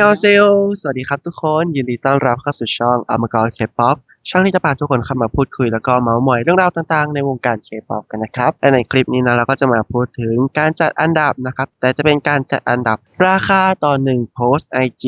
ยองเซลสวัสดีครับทุกคน ยินดีต้อนรับเข้าสู่ช่องอมกรเคป๊อปช่องที่จะพาทุกคนเข้ามาพูดคุยแล้วก็เมาส์มอยเรื่องราวต่างๆ ในวงการเคป๊อปกันนะครับและในคลิปนี้นะเราก็จะมาพูดถึงการจัดอันดับนะครับ แต่จะเป็นการจัดอันดับราคาต่อหนึ่งโพสต์ IG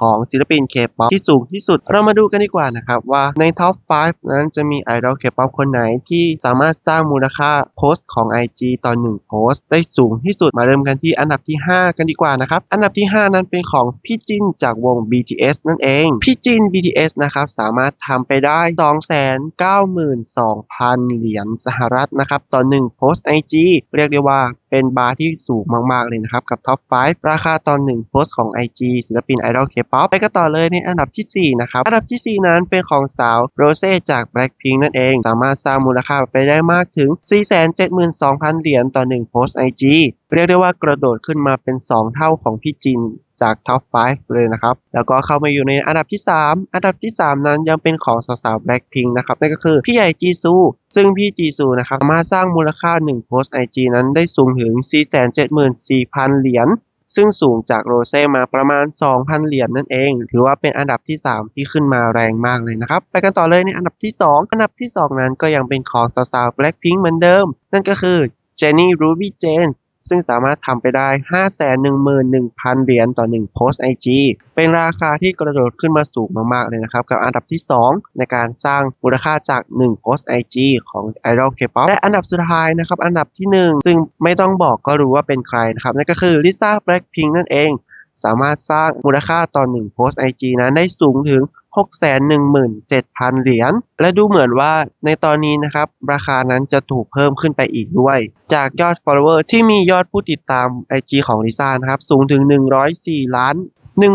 ของศิลปินเคป๊อปที่สูงที่สุด เรามาดูกันดีกว่านะครับว่าในท็อป 5 นั้นจะมีไอดอลเคป๊อปคนไหนที่สามารถสร้างมูลค่าโพสต์ของ IG ต่อ1โพสต์ได้สูงที่สุดมาเริ่มกันที่อันดับที่ 5 กันดีกว่านะครับอันดับที่ 5 นั้นเป็นของพี่จินจากวง BTS นั่นเอง พี่จิน BTS นะครับสามารถทำไปได้ 292,000 เหรียญสหรัฐนะครับต่อ 1 โพสต์ IG เรียกได้ว่า เป็นบาร์ที่สูงมาก ๆ เลยนะครับ กับท็อป 5 ราคาตอน 1 โพสต์ของ IG ศิลปินไอดอลเคป๊อปไปกันต่อเลยในอันดับที่ 4 นะครับ อันดับทีสี่4 นั้นเป็นของสาวโรเซ่จาก Blackpink นั่นเอง สามารถสร้างมูลค่าไปได้มากถึง 472,000 เหรียญต่อ 1 โพสต์ IG เรียกได้ว่ากระโดดขึ้นมาเป็น 2 เท่าของพี่จินจากท็อป 5 เลยนะครับ แล้วก็เข้ามาอยู่ในอันดับที่ 3 อันดับที่ 3 นั้นยังเป็นของสาวๆ Blackpink นะครับ นั่นก็คือพี่ใหญ่จีซู ซึ่งพี่จีซูนะครับ สามารถสร้างมูลค่า 1 โพสต์ IG นั้นได้สูงถึง 474,000 เหรียญ ซึ่งสูงจากโรเซ่มาประมาณ 2,000 เหรียญนั่นเอง ถือว่าเป็นอันดับที่ 3 ที่ขึ้นมาแรงมากเลยนะครับ ไปกันต่อเลยในอันดับที่ 2 อันดับที่ 2 นั้นก็ยังเป็นของสาวๆ Blackpink เหมือนเดิม นั่นก็คือ Jennie Ruby Jane ซึ่งสามารถทำไปได้ 511,000 เหรียญต่อ 1 โพสต์ IG เป็นราคาที่กระโดดขึ้นมาสูงมาก ๆ เลยนะครับ กับอันดับที่ 2 ในการสร้างมูลค่าจาก 1 โพสต์ IG ของ Idol K-pop และอันดับสุดท้ายนะครับ อันดับที่ 1 ซึ่งไม่ต้องบอกก็รู้ว่าเป็นใครนะครับ นั่นก็คือ Lisa Blackpink นั่นเอง สามารถสร้างมูลค่าต่อ1โพสต์ IG นั้นได้สูงถึง 617,000 เหรียญ และดูเหมือนว่าในตอนนี้นะครับ ราคานั้นจะถูกเพิ่มขึ้นไปอีกด้วย จากยอด follower ที่มียอดผู้ติดตาม IG ของลิซ่านะครับ สูงถึง 104 ล้าน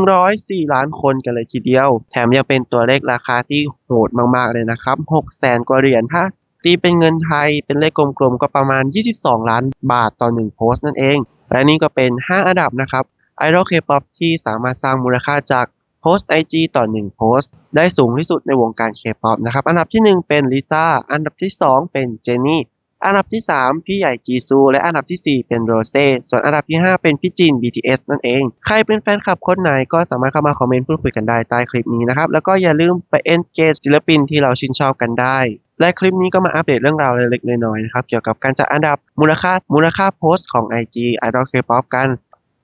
104 ล้านคนกันเลยทีเดียว แถมยังเป็นตัวเลขราคาที่โหดมากๆเลยนะครับ600,000กว่าเหรียญถ้าตีเป็นเงินไทยเป็นเลขกลมๆ ก็ประมาณ 22 ล้านบาทต่อ 1 โพสต์นั่นเอง และนี่ก็เป็น 5 อันดับนะครับ Idol K-pop ที่สามารถสร้างมูลค่าจากโพสต์ IG ต่อ 1 โพสต์ ได้สูงที่สุดในวงการ K-pop นะครับ อันดับที่ 1 เป็นลิซ่า อันดับที่ 2 เป็นเจนนี่ อันดับที่ 3 พี่ใหญ่จีซู และอันดับที่ 4 เป็นโรเซ่ ส่วนอันดับที่ 5 เป็นพี่จิน BTS นั่นเอง ใครเป็นแฟนคลับคนไหนก็สามารถเข้ามาคอมเมนต์พูดคุยกันได้ใต้คลิปนี้นะครับ แล้วก็อย่าลืมไป engage ศิลปินที่เราชื่นชอบกันได้และคลิปนี้ก็มาอัปเดตเรื่องราวเล็กๆน้อยๆนะครับ เกี่ยวกับการจัดอันดับมูลค่ามูลค่าโพสต์ของ IG Idol K-pop กัน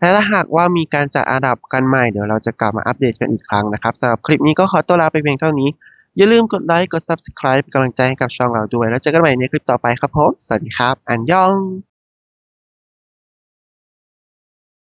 และถ้าหากว่ามีการจัดอันดับกันใหม่เดี๋ยวเราจะกลับมาอัปเดตกันอีกครั้งนะครับสำหรับคลิปนี้ก็ขอตัวลาไปเพียงเท่านี้ อย่าลืมกดไลค์กด Subscribe เป็นกำลังใจให้กับช่องเราด้วย แล้วเจอกันใหม่ในคลิปต่อไปครับผม สวัสดีครับ อันยอง